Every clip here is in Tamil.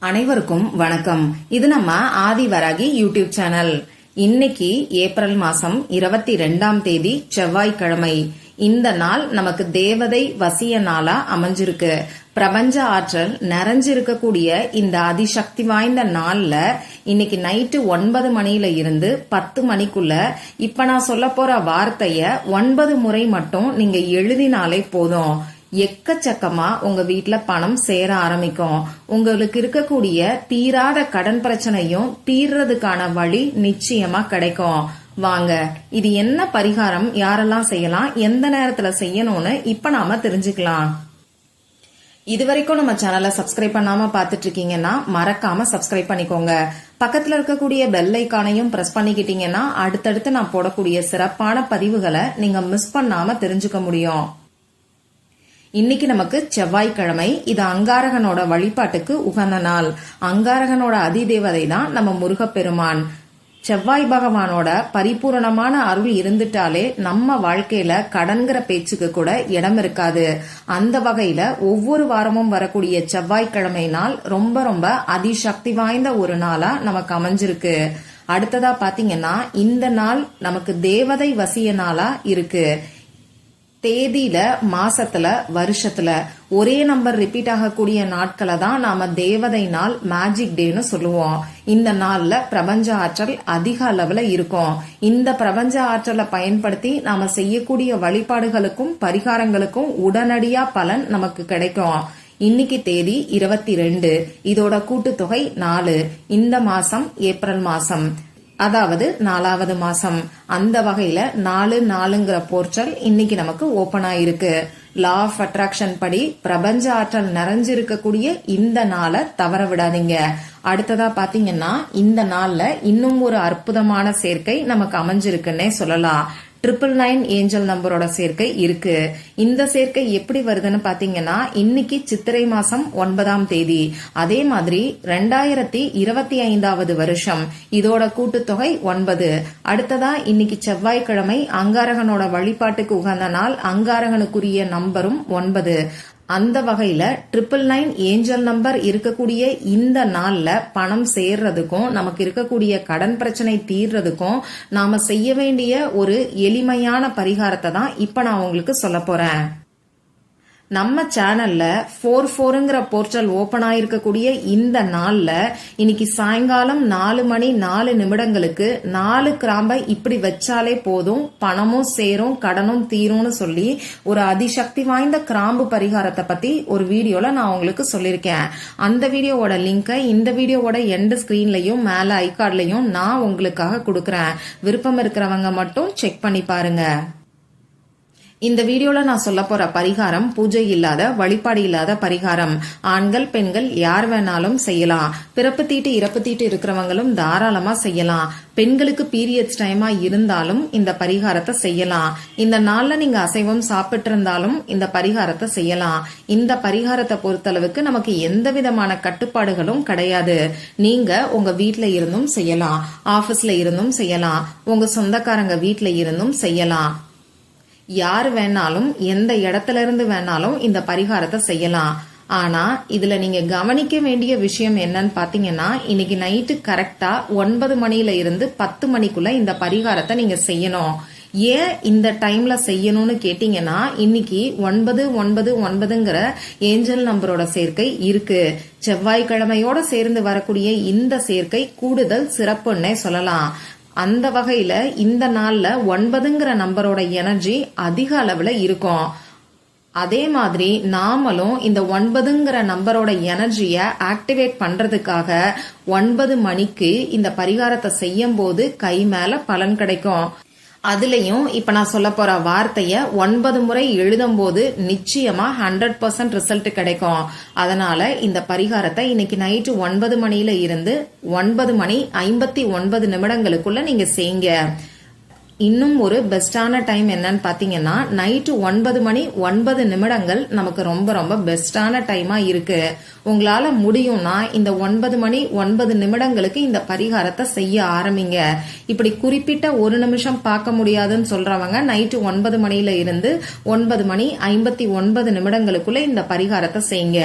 அனைவருக்கும் வணக்கம். இது நம்ம ஆதிவராகி யூடியூப் சேனல். இன்னைக்கு ஏப்ரல் மாசம் இருபத்தி ரெண்டாம் தேதி செவ்வாய்க்கிழமை. இந்த நாள் நமக்கு தேவதை வசிய நாளா அமைஞ்சிருக்கு. பிரபஞ்ச ஆற்றல் நிறைஞ்சிருக்கக்கூடிய இந்த அதிசக்தி வாய்ந்த நாள்ல இன்னைக்கு நைட்டு ஒன்பது மணியில இருந்து பத்து மணிக்குள்ள இப்ப நான் சொல்ல போற வார்த்தைய ஒன்பது முறை மட்டும் நீங்க எழுதினாலே போதும். எக்கச்சக்கமா உங்க வீட்டுல பணம் சேர ஆரம்பிக்கும். உங்களுக்கு இருக்கக்கூடிய தீராத கடன் பிரச்சனையும் தீர்றதுக்கான வழி நிச்சயமா கிடைக்கும். வாங்க இது என்ன பரிகாரம்? யாரெல்லாம் செய்யலாம்? எந்த நேரத்துல செய்யணும்னு இப்ப நாம தெரிஞ்சுக்கலாம். இது வரைக்கும் நம்ம சேனலை சப்ஸ்கிரைப் பண்ணாம பாத்துட்டு இருக்கீங்கன்னா மறக்காம சப்ஸ்கிரைப் பண்ணிக்கோங்க. பக்கத்துல இருக்கக்கூடிய பெல் ஐக்கானையும் பிரஸ் பண்ணிக்கிட்டீங்கன்னா அடுத்தடுத்து நான் போடக்கூடிய சிறப்பான பதிவுகளை நீங்க மிஸ் பண்ணாம தெரிஞ்சுக்க முடியும். இன்னைக்கு நமக்கு செவ்வாய்க்கிழமை. இது அங்காரகனோட வழிபாட்டுக்கு உகந்த நாள். அங்காரகனோட அதிதேவதை தான் நம்ம முருகப்பெருமான். செவ்வாய் பகவானோட பரிபூரணமான அருள் இருந்துட்டாலே நம்ம வாழ்க்கையில கடன்கிற பேச்சுக்கு கூட இடம் இருக்காது. அந்த வகையில ஒவ்வொரு வாரமும் வரக்கூடிய செவ்வாய்க்கிழமை நாள் ரொம்ப ரொம்ப அதிசக்தி வாய்ந்த ஒரு நாளா நமக்கு அமைஞ்சிருக்கு. அடுத்ததா பாத்தீங்கன்னா இந்த நாள் நமக்கு தேவதை வசிய நாளா இருக்கு. தேதியில மாசத்துல வருஷத்துல ஒரே நம்பர் ரிப்பீட் ஆகக்கூடிய நாட்களை தான் நாம தேவதை நாள் மேஜிக் டேன்னு சொல்லுவோம். இந்த நாள்ல பிரபஞ்ச ஆற்றல் அதிக அளவுல இருக்கும். இந்த பிரபஞ்ச ஆற்றலை பயன்படுத்தி நாம செய்யக்கூடிய வழிபாடுகளுக்கும் பரிகாரங்களுக்கும் உடனடியா பலன் நமக்கு கிடைக்கும். இன்னைக்கு தேதி இருபத்தி ரெண்டு. இதோட கூட்டுத்தொகை நாலு. இந்த மாசம் ஏப்ரல் மாசம். அதாவது நாலாவது மாசம். அந்த வகையில நாலு நாலுங்கிற போர்ச்சல் இன்னைக்கு நமக்கு ஓபன் ஆயிருக்கு. லா ஆஃப் அட்ராக்ஷன் படி பிரபஞ்ச ஆற்றல் நிறைஞ்சிருக்கக்கூடிய இந்த நாளை தவற விடாதீங்க. அடுத்ததா பாத்தீங்கன்னா இந்த நாள்ல இன்னும் ஒரு அற்புதமான சேர்க்கை நமக்கு அமைஞ்சிருக்குன்னே சொல்லலாம். ட்ரிபிள் நைன் ஏஞ்சல் நம்பரோட சேர்க்கை இருக்கு. இந்த சேர்க்கை எப்படி வருதுன்னு பாத்தீங்கன்னா இன்னைக்கு சித்திரை மாசம் ஒன்பதாம் தேதி. அதே மாதிரி ரெண்டாயிரத்தி இருபத்தி ஐந்தாவது வருஷம். இதோட கூட்டுத்தொகை ஒன்பது. அடுத்ததா இன்னைக்கு செவ்வாய்க்கிழமை அங்காரகனோட வழிபாட்டுக்கு உகந்த நாள் அங்காரகனுக்குரிய நம்பரும் ஒன்பது. அந்த வகையில ட்ரிபிள் நைன் ஏஞ்சல் நம்பர் இருக்கக்கூடிய இந்த நாள்ல பணம் சேர்றதுக்கும் நமக்கு இருக்கக்கூடிய கடன் பிரச்சனை தீர்றதுக்கும் நாம செய்ய வேண்டிய ஒரு எளிமையான பரிகாரத்தை தான் இப்ப நான் உங்களுக்கு சொல்ல போறேன். நம்ம சேனல்ல ஃபோர் ஃபோருங்கிற போர்ட்டல் ஓபன் ஆயிருக்கக்கூடிய இந்த நாள்ல இன்னைக்கு சாயங்காலம் நாலு மணி நாலு நிமிடங்களுக்கு நாலு கிராம்பை இப்படி வச்சாலே போதும் பணமும் சேரும் கடனும் தீரும்னு சொல்லி ஒரு அதிசக்தி வாய்ந்த கிராம்பு பரிகாரத்தை பத்தி ஒரு வீடியோல நான் உங்களுக்கு சொல்லியிருக்கேன். அந்த வீடியோவோட லிங்கை இந்த வீடியோவோட எண்டு ஸ்கிரீன்லயும் மேல ஐகார்ட்லயும் நான் உங்களுக்காக கொடுக்கறேன். விருப்பம் இருக்கிறவங்க மட்டும் செக் பண்ணி பாருங்க. இந்த வீடியோல நான் சொல்ல போற பரிகாரம் பூஜை இல்லாத வழிபாடு இல்லாத பரிகாரம். ஆண்கள் பெண்கள் யார் வேணாலும் செய்யலாம். பிறப்பு தீட்டு இறப்பு தீட்டு இருக்கிறவங்களும் தாராளமா செய்யலாம். பெண்களுக்கு பீரியட்ஸ் டைமா இருந்தாலும் இந்த பரிகாரத்தை செய்யலாம். இந்த நாள்ல நீங்க அசைவம் சாப்பிட்டு இருந்தாலும் இந்த பரிகாரத்தை செய்யலாம். இந்த பரிகாரத்தை பொறுத்தளவுக்கு நமக்கு எந்த விதமான கட்டுப்பாடுகளும் கிடையாது. நீங்க உங்க வீட்டில் இருந்தும் செய்யலாம். ஆபீஸ்ல இருந்தும் செய்யலாம். உங்க சொந்தக்காரங்க வீட்டில் இருந்தும் செய்யலாம். யார் வேணாலும் எந்த இடத்துல இருந்து வேணாலும் இந்த பரிகாரத்தை செய்யலாம். ஆனா இதுல நீங்க கவனிக்க வேண்டிய விஷயம் என்னன்னு பாத்தீங்கன்னா இன்னைக்கு நைட்டு கரெக்டா ஒன்பது மணில இருந்து பத்து மணிக்குள்ள இந்த பரிகாரத்தை நீங்க செய்யணும். ஏன் இந்த டைம்ல செய்யணும்னு கேட்டீங்கன்னா இன்னைக்கு ஒன்பது ஒன்பது ஒன்பதுங்கிற ஏஞ்சல் நம்பரோட சேர்க்கை இருக்கு. செவ்வாய்க்கிழமையோட சேர்ந்து வரக்கூடிய இந்த சேர்க்கை கூடுதல் சிறப்புன்னே சொல்லலாம். அந்த வகையில இந்த நாள்ல ஒன்பதுங்கிற நம்பரோட எனர்ஜி அதிக அளவுல இருக்கும். அதே மாதிரி நாமளும் இந்த ஒன்பதுங்கிற நம்பரோட எனர்ஜியை ஆக்டிவேட் பண்றதுக்காக ஒன்பது மணிக்கு இந்த பரிகாரத்தை செய்யும் போது கை மேல பலன் கிடைக்கும். அதுலயும் இப்ப நான் சொல்ல போற வார்த்தைய ஒன்பது முறை எழுதும் போது நிச்சயமா ஹண்ட்ரட் பர்சன்ட் ரிசல்ட் கிடைக்கும். அதனால இந்த பரிகாரத்தை இன்னைக்கு நைட்டு ஒன்பது மணியில இருந்து ஒன்பது மணி ஐம்பத்தி ஒன்பது நிமிடங்களுக்குள்ள நீங்க செய்யுங்க. இன்னும் ஒரு பெஸ்டான டைம் என்னன்னு பாத்தீங்கன்னா நைட்டு ஒன்பது மணி ஒன்பது நிமிடங்கள் நமக்கு ரொம்ப ரொம்ப பெஸ்டான டைமா இருக்கு. உங்களால முடியும்னா இந்த ஒன்பது மணி ஒன்பது நிமிடங்களுக்கு இந்த பரிகாரத்தை செய்ய ஆரம்பிங்க. இப்படி குறிப்பிட்ட ஒரு நிமிஷம் பார்க்க முடியாதுன்னு சொல்றவங்க நைட்டு ஒன்பது மணியில இருந்து ஒன்பது மணி ஐம்பத்தி ஒன்பது நிமிடங்களுக்குள்ள இந்த பரிகாரத்தை செய்யுங்க.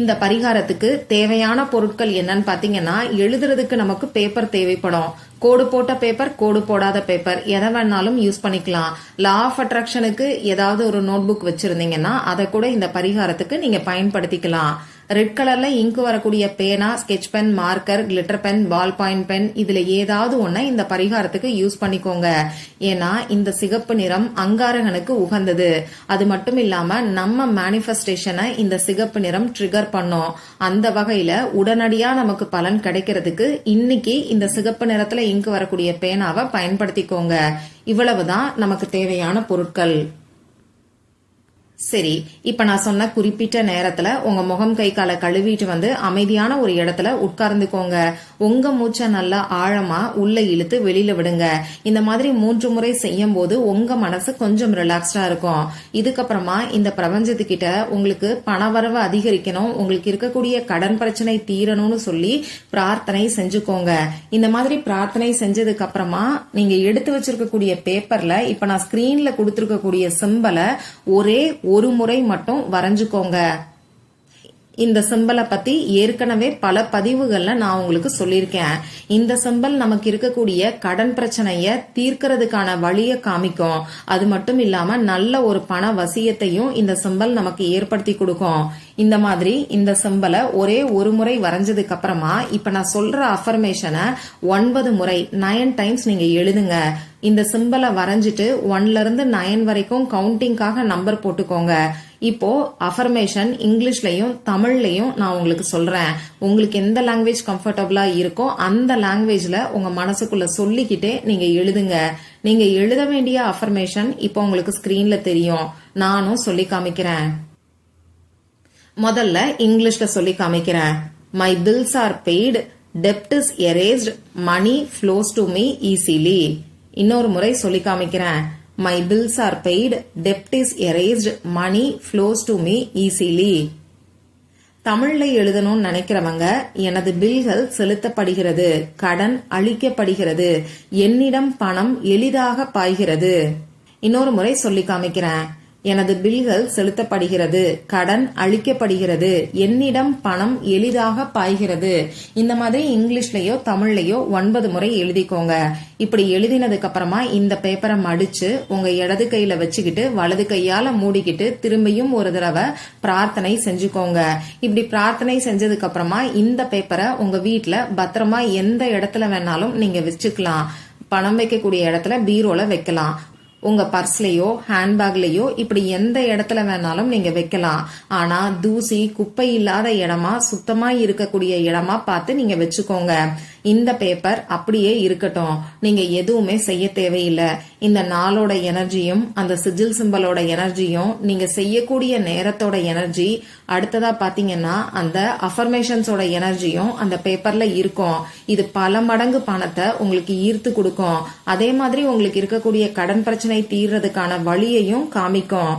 இந்த பரிகாரத்துக்கு தேவையான பொருட்கள் என்னன்னு பாத்தீங்கன்னா எழுதுறதுக்கு நமக்கு பேப்பர் தேவைப்படும். கோடு போட்ட பேப்பர் கோடு போடாத பேப்பர் எதை வேணாலும் யூஸ் பண்ணிக்கலாம். லா ஆஃப் அட்ராக்ஷனுக்கு ஏதாவது ஒரு நோட்புக் வச்சிருந்தீங்கன்னா அதை கூட இந்த பரிகாரத்துக்கு நீங்க பயன்படுத்திக்கலாம். ரெட் கலர்ல இங்கு வரக்கூடிய பேனா sketch pen marker glitter pen ball point pen இதுல ஏதாவது ஒன்றை இந்த பரிகாரத்துக்கு யூஸ் பண்ணிக்கோங்க. ஏன்னா இந்த சிகப்பு நிறம் அங்காரகனுக்கு உகந்தது. அது மட்டும் இல்லாம நம்ம மேனிஃபெஸ்டேஷனை இந்த சிகப்பு நிறம் ட்ரிகர் பண்ணும். அந்த வகையில உடனடியா நமக்கு பலன் கிடைக்கிறதுக்கு இன்னைக்கு இந்த சிகப்பு நிறத்துல இங்கு வரக்கூடிய பேனாவை பயன்படுத்திக்கோங்க. இவ்வளவுதான் நமக்கு தேவையான பொருட்கள். சரி இப்ப நான் சொன்ன குறிப்பிட்ட நேரத்துல உங்க முகம் கை காலை கழுவிட்டு வந்து அமைதியான ஒரு இடத்துல உட்கார்ந்துக்கோங்க. உங்க மூச்சை நல்லா ஆழமா உள்ள இழுத்து வெளியில விடுங்க. இந்த மாதிரி மூன்று முறை செய்யும் போது உங்க மனசு கொஞ்சம் ரிலாக்ஸ்டா இருக்கும். இதுக்கப்புறமா இந்த பிரபஞ்சத்துக்கிட்ட உங்களுக்கு பணவரவு அதிகரிக்கணும். உங்களுக்கு இருக்கக்கூடிய கடன் பிரச்சனை தீரணும்னு சொல்லி பிரார்த்தனை செஞ்சுக்கோங்க. இந்த மாதிரி பிரார்த்தனை செஞ்சதுக்கு அப்புறமா நீங்க எடுத்து வச்சிருக்கக்கூடிய பேப்பர்ல இப்ப நான் ஸ்கிரீன்ல கொடுத்திருக்கக்கூடிய சிம்பலை ஒரே ஒரு முறை மட்டும் வரைஞ்சுக்கோங்க. இந்த சிம்பலை பத்தி ஏற்கனவே பல பதிவுகள்ல நான் உங்களுக்கு சொல்லியிருக்கேன். இந்த சிம்பல் நமக்கு இருக்கக்கூடிய கடன் பிரச்சனைய தீர்க்கறதுக்கான வழிய காமிக்கும். அது மட்டும் இல்லாம நல்ல ஒரு பண வசியத்தையும் இந்த சிம்பல் நமக்கு ஏற்படுத்தி கொடுக்கும். இந்த மாதிரி இந்த சிம்பலை ஒரே ஒரு முறை வரைஞ்சதுக்கு அப்புறமா இப்ப நான் சொல்ற அஃபர்மேஷனை ஒன்பது முறை நயன் டைம்ஸ் நீங்க எழுதுங்க. இந்த சிம்பலை வரைஞ்சிட்டு ஒன்ல இருந்து நயன் வரைக்கும் கவுண்டிங்காக நம்பர் போட்டுக்கோங்க. இப்போ அஃபர்மேஷன் இங்கிலீஷ்லயும் தமிழ்லயும் நான் உங்களுக்கு சொல்றேன். உங்களுக்கு எந்த லாங்குவேஜ் கம்ஃபர்டபுளா இருக்கோ அந்த லாங்குவேஜ்ல உங்க மனசுக்குள்ள சொல்லிக்கிட்டே நீங்க எழுதுங்க. நீங்க எழுத வேண்டிய அஃபர்மேஷன் இப்போ உங்களுக்கு ஸ்கிரீன்ல தெரியும். நானும் சொல்லி காமிக்கிறேன். முதல்ல இங்கிலீஷ்ல சொல்லி காமிக்கிறேன். My bills are paid dept is erased money flows to me easily இன்னொரு முறை சொல்லி காமிக்கிறேன். My bills are paid dept is erased money flows to me easily தமிழ்ல எழுதணும்னு நினைக்கிறவங்க எனது பில்கள் செலுத்தப்படுகிறது. கடன் அளிக்கப்படுகிறது. என்னிடம் பணம் எளிதாக பாய்கிறது. இன்னொரு முறை சொல்லி காமிக்கிறேன். எனது பில்கள் செலுத்தப்படுகிறது கடன் அளிக்கப்படுகிறது என்னிடம் பணம் எளிதாக பாய்கிறது. இந்த மாதிரி இங்கிலீஷ்லயோ தமிழ்லயோ ஒன்பது முறை எழுதிக்கோங்க. இப்படி எழுதினதுக்கு அப்புறமா இந்த பேப்பரை மடிச்சு உங்க இடது கையில வச்சுக்கிட்டு வலது கையால மூடிக்கிட்டு திரும்பியும் ஒரு தடவை பிரார்த்தனை செஞ்சுக்கோங்க. இப்படி பிரார்த்தனை செஞ்சதுக்கு அப்புறமா இந்த பேப்பரை உங்க வீட்டுல பத்திரமா எந்த இடத்துல வேணாலும் நீங்க வச்சுக்கலாம். பணம் வைக்கக்கூடிய இடத்துல பீரோல வைக்கலாம். உங்க பர்ஸ்லயோ ஹேண்ட்பேக்லயோ இப்படி எந்த இடத்துல வேணாலும் நீங்க வைக்கலாம். ஆனா தூசி குப்பை இல்லாத இடமா சுத்தமா இருக்கக்கூடிய இடமா பார்த்து நீங்க வச்சுக்கோங்க. இந்த பேப்பர் அப்படியே இருக்கட்டும். நீங்க எதுவுமே செய்ய தேவையில்லை. இந்த நாளோட எனர்ஜியும் அந்த சிஜில் சிம்பலோட எனர்ஜியும் நீங்க செய்யக்கூடிய நேரத்தோட எனர்ஜி அடுத்ததா பாத்தீங்கன்னா அந்த அஃபர்மேஷன்ஸோட எனர்ஜியும் அந்த பேப்பர்ல இருக்கும். இது பல மடங்கு பணத்தை உங்களுக்கு ஈர்த்து கொடுக்கும். அதே மாதிரி உங்களுக்கு இருக்கக்கூடிய கடன் பிரச்சனை தீர்றதுக்கான வழியையும் காமிக்கும்.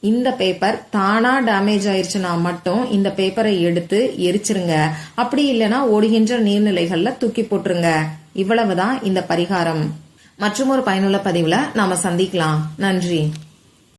இந்த பேப்பர் தானா டேமேஜ் ஆயிருச்சுன்னா மட்டும் இந்த பேப்பரை எடுத்து எரிச்சிருங்க. அப்படி இல்லைன்னா ஓடுகின்ற நீர்நிலைகள்ல தூக்கி போட்டுருங்க. இவ்வளவுதான் இந்த பரிகாரம். மற்றும் ஒரு பயனுள்ள பதிவுல நாம சந்திக்கலாம். நன்றி.